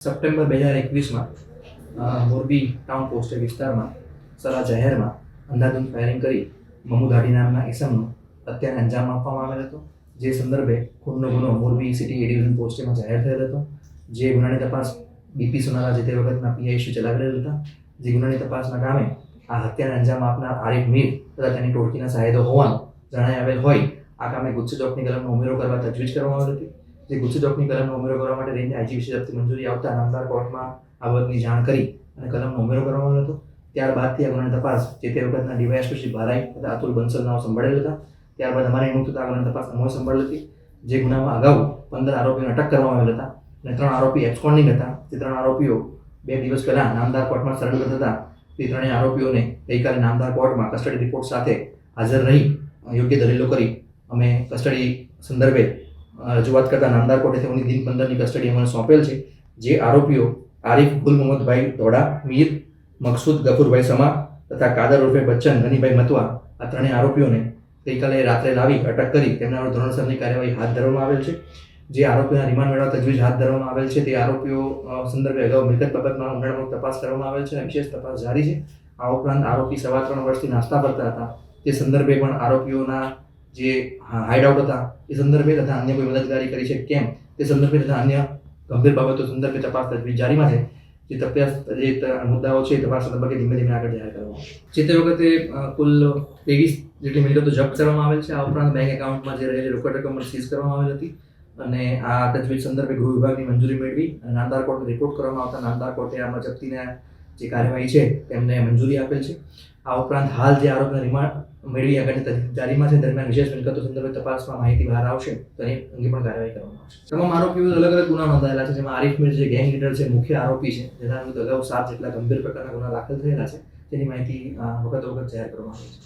September બે હજાર એકવીસમાં મોરબી ટાઉન પોસ્ટ વિસ્તારમાં, સરા જાહેરમાં અંધાધૂંધ ફાયરિંગ કરી મહમૂદ હાડી નામના ઇસમનો અત્યારે અંજામ આપવામાં આવેલ હતો. જે સંદર્ભે ખૂનનો ગુનો મોરબી સિટી એ પોસ્ટેમાં જાહેર થયેલ હતો. જે ગુનાની તપાસ બીપી સોનારા જે તે વખતના પીઆઈસી ચલાવેલ હતા. જે ગુનાની તપાસના કામે આ હત્યાને અંજામ આપનાર આરિફ મીર તથા તેની ટોળકીના સાહેદો હોવાનું જણાઈ આવેલ હોય. આ કામે ગુસ્સે ચોકની કલમનો ઉમેરો કરવા તજવીજ કરવામાં આવી હતી. જે ગુસ્સે ચોકની કલમનો ઉમેરો કરવા માટે રેન્જ આઈજી વિશે મંજૂરી આવતા નામદાર કોર્ટમાં આ બાબતની જાણ કરી અને કલમનો ઉમેરો કરવામાં આવ્યો હતો. ત્યારબાદથી આ ગુનાની તપાસ જે તે વખતના ડીવાયએસપી શ્રી ભારાઈ તથા અતુલ બંસલ નામ સંભાળેલ હતા. ત્યારબાદ અમારી નિમણૂક થતા આગળની તપાસ અમોલ સંભાળેલ હતી. જે ગુનામાં અગાઉ પંદર આરોપીઓને અટક કરવામાં આવેલ હતા અને ત્રણ આરોપી એબ્સકોન્ડિંગ હતા. તે ત્રણ આરોપીઓ બે દિવસ પહેલાં નામદાર કોર્ટમાં સરેન્ડર થતા તે ત્રણેય આરોપીઓને ગઈકાલે નામદાર કોર્ટમાં કસ્ટડી રિપોર્ટ સાથે હાજર રહી યોગ્ય દલીલો કરી અમે કસ્ટડી સંદર્ભે રજૂઆત કરતા નામદાર કોર્ટે તેઓની દિન પંદરની કસ્ટડી સોંપેલ છે, જે આરોપીઓ આરિફ ગુલ મોહમ્મદભાઈ ધોડા મીર મકસૂદ ગફુરભાઈ સમા તથા કાદર ઉર્ફે બચ્ચન ગનીભાઈ મતવા આ ત્રણેય આરોપીઓને ગઈકાલે રાત્રે લાવી અટક કરી તેમના વિરુદ્ધ ધોરણસરની કાર્યવાહી હાથ ધરવામાં આવેલ છે. જે આરોપીઓના રિમાન્ડ મેળવવા તજવીજ હાથ ધરવામાં આવેલ છે. તે આરોપીઓ સંદર્ભે અગાઉ મિલકત બાબતમાં ઊંડાણપૂર્વક તપાસ કરવામાં આવેલ છે અને વિશેષ તપાસ જારી છે. આ ઉપરાંત આરોપી સવા ત્રણ વર્ષથી નાસ્તા કરતા હતા. તે સંદર્ભે પણ આરોપીઓના જે હાઇડઆઉટ હતા, એ સંદર્ભે તથા અન્ય કોઈ મદદગારી કરી છે? કેમ? તે સંદર્ભે તથા અન્ય ગંભીર બાબતો સંદર્ભે તપાસ તજવીજ જારીમાં છે જે તપાસ, જે મુદ્દાઓ છે તપાસ તબક્કે ધીમે ધીમે આગળ જાહેર કરવામાં જે તે વખતે કુલ ત્રેવીસ જેટલી મિલકતો જપ્ત કરવામાં આવેલ છે. આ ઉપરાંત બેંક એકાઉન્ટમાં જે રહેલી રોકડ રકમ પણ સીઝ કરવામાં આવેલ હતી અને આ તજવીજ સંદર્ભે ગૃહ વિભાગની મંજૂરી મેળવી અને નામદાર કોર્ટને રિપોર્ટ કરવામાં આવતા નામદાર કોર્ટે આમાં જપ્તીને જે કાર્યવાહી છે તેમને મંજૂરી આપેલ છે. આ ઉપરાંત હાલ જે આરોપના રિમાન્ડ મેળવી આગળની જારીમાં છે. દરમિયાન વિશેષ મિલકતો સંદર્ભે તપાસમાં માહિતી બહાર આવશે. તો એની અંગે પણ કાર્યવાહી કરવામાં આવશે. તમામ આરોપીઓ અલગ અલગ ગુના નોંધાયેલા છે. જેમાં આરિફ મીર જે ગેંગ લીડર છે, મુખ્ય આરોપી છે, જેના વિરુદ્ધ અગાઉ સાત જેટલા ગંભીર પ્રકારના ગુના દાખલ થયેલા છે. તેની માહિતી વખત વખત જાહેર કરવામાં આવે છે.